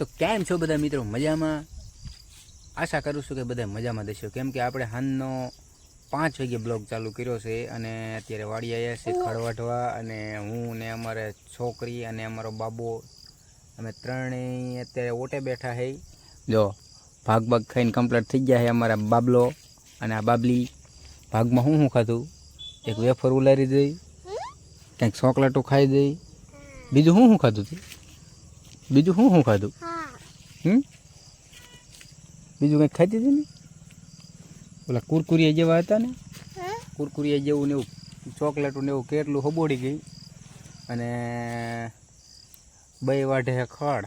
તો કેમ છો બધા મિત્રો? મજામાં? આશા કરું છું કે બધા મજામાં દેશો કેમ કે આપણે હાનનો પાંચ વાગે બ્લોગ ચાલુ કર્યો છે અને અત્યારે વાડી આવ્યા છે ખડવાટવા અને હું ને અમારે છોકરી અને અમારો બાબો અમે ત્રણેય અત્યારે ઓટે બેઠા હે. જો ભાગ ભાગ ખાઈને કમ્પ્લીટ થઈ ગયા છે અમારા બાબલો અને આ બાબલી. ભાગમાં હું શું ખાધું? એક વેફર ઉલારી દઈ કંઈક ચોકલેટો ખાઈ દઈ. બીજું હું શું ખાધું તું? બીજું શું શું ખાધું? હમ? બીજું કંઈક ખાધી હતી ને? ઓલા કુરકુરિયા જેવા હતા ને? કુરકુરિયા જેવું ને એવું ચોકલેટું ને એવું કેટલું હબોડી ગઈ અને બે વાઢે ખડ.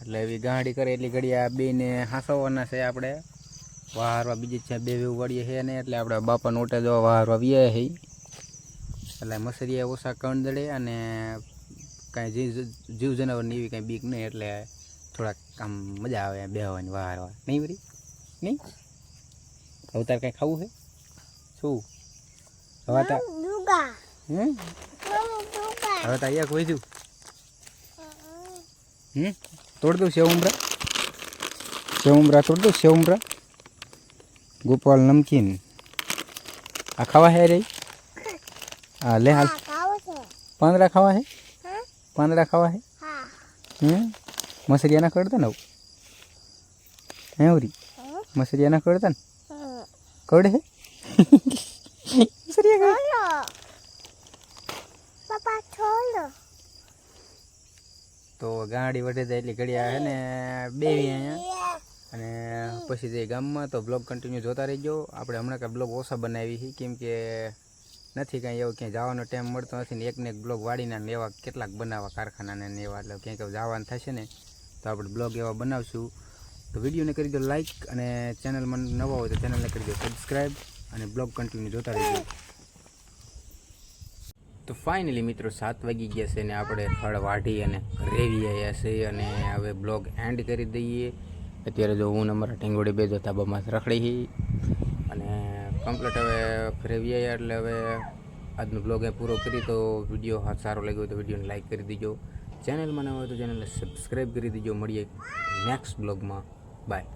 એટલે એવી ગાંડી કરે એટલી ઘડી આ બેને હાંસવવાના છે આપણે. વાહારવા બીજી છે બે વેવું વાળીએ છે ને એટલે આપણે બાપા નોટે જવા વાહારવા વ્યાય છે એટલે મસરિયા ઓછા કંદડે અને કાંઈ જીવ જનાવરની એવી કાંઈ બીક નહીં એટલે થોડાક આમ મજા આવે બેહવાની વાહારવા નહીં બરી નહીં? હવે તારે કાંઈ ખાવું છે? શું? હવે તાર હવે તાર એક વધ્યું હમ? તોડ દઉં સેવ ઉમરા. સેવ ઉમરા તોડ દઉં સેવ ઉમરા. ગોપાલ નમકીન. આ ખાવા હે રે? હા લે હાલ. પાંદડા ખાવા હે? પાંદડા ખાવા હે? હમ મસરિયા ના કરતા ને આવું? હે ઉરી? મસરિયા ના કરતા ને? કરડે હે? મસરિયા કવડે પપ્પા છોડો. તો ગાડી વટે જાય એટલી ઘડિયા હે ને બેવી અહીંયા. અને પછી જઈ ગામમાં તો બ્લોગ કન્ટિન્યુ જોતા રહેજો. આપણે હમણાં કાંઈ બ્લોગ ઓછા બનાવી છે કેમ કે નથી કાંઈ એવું, ક્યાંય જવાનો ટાઈમ મળતો નથી ને એકને એક બ્લોગ વાળીને એવા કેટલાક બનાવવા કારખાનાને ને એવા, એટલે ક્યાંક જવાનું થશે ને, તો આપણે બ્લોગ એવા બનાવશું. તો વિડીયોને કરી દો લાઇક અને ચેનલમાં નવા હોય તો ચેનલને કરી દો સબસ્ક્રાઈબ અને બ્લોગ કન્ટિન્યુ જોતા રહેજો. તો ફાઇનલી મિત્રો સાત વાગી ગયા છે ને આપણે ફળ વાઢી અને રેવી આવ્યા છે અને હવે બ્લોગ એન્ડ કરી દઈએ. અત્યારે જો હું અમારા ટેંગોડી બે જો તાબામાં રખડી અને કમ્પ્લીટ હવે ફેરવી આવ્યા એટલે હવે આજનો બ્લોગ પૂરો કરી તો વીડિયો સારો લાગ્યો તો વિડીયોને લાઈક કરી દીજો. ચેનલમાં ન હોય તો ચેનલને સબસ્ક્રાઈબ કરી દીજો. મળીએ નેક્સ્ટ બ્લોગમાં બાય